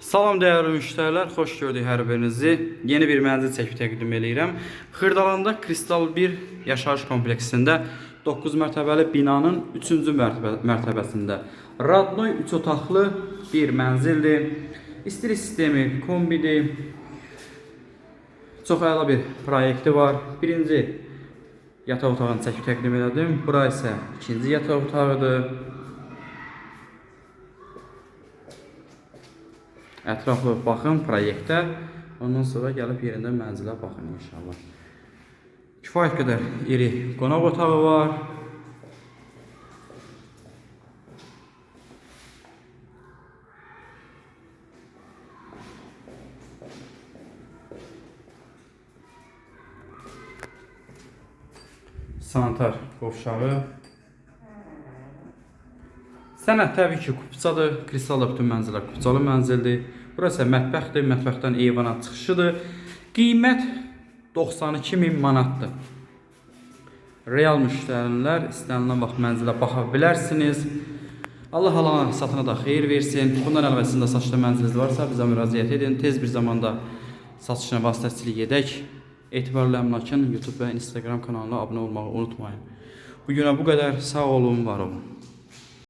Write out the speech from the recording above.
Salam dəyərli müştərilər, xoş gördük hər birinizi. Yeni bir mənzil çəkib təqdim eləyirəm. Xırdalanda Kristal 1 yaşayış kompleksində 9 mərtəbəli binanın 3-cü mərtəbə, mərtəbəsində Radnoy 3 otaqlı bir mənzildir. İstilik sistemi kombidir. Çox əla bir proyekti var. Birinci yataq otağını çəkib təqdim elədim. Bura isə ikinci yataq otağıdır. Ətraflı baxın proyektə. Ondan sonra gəlib yerində mənzilə baxın inşallah. Kifayət qədər iri qonaq otağı var. Sanitar qovşağı. Sənət təbii ki, kupçadır. Kristalda bütün mənzillər kupçalı mənzildir. Burası mətbəxdir. Mətbəxdən eyvana çıxışıdır. Qiymət 92 min manatdır. Real müştərilər istənilən vaxt mənzilə baxa bilərsiniz. Allah Allah satına da xeyir versin. Bundan əlavəsində satışda mənziliniz varsa bizə müraciət edin. Tez bir zamanda satışına vasitəçilik edək. Etibarlı əmlakın YouTube və Instagram kanalına abunə olmağı unutmayın. Bu günə bu qədər. Sağ olun, var olun.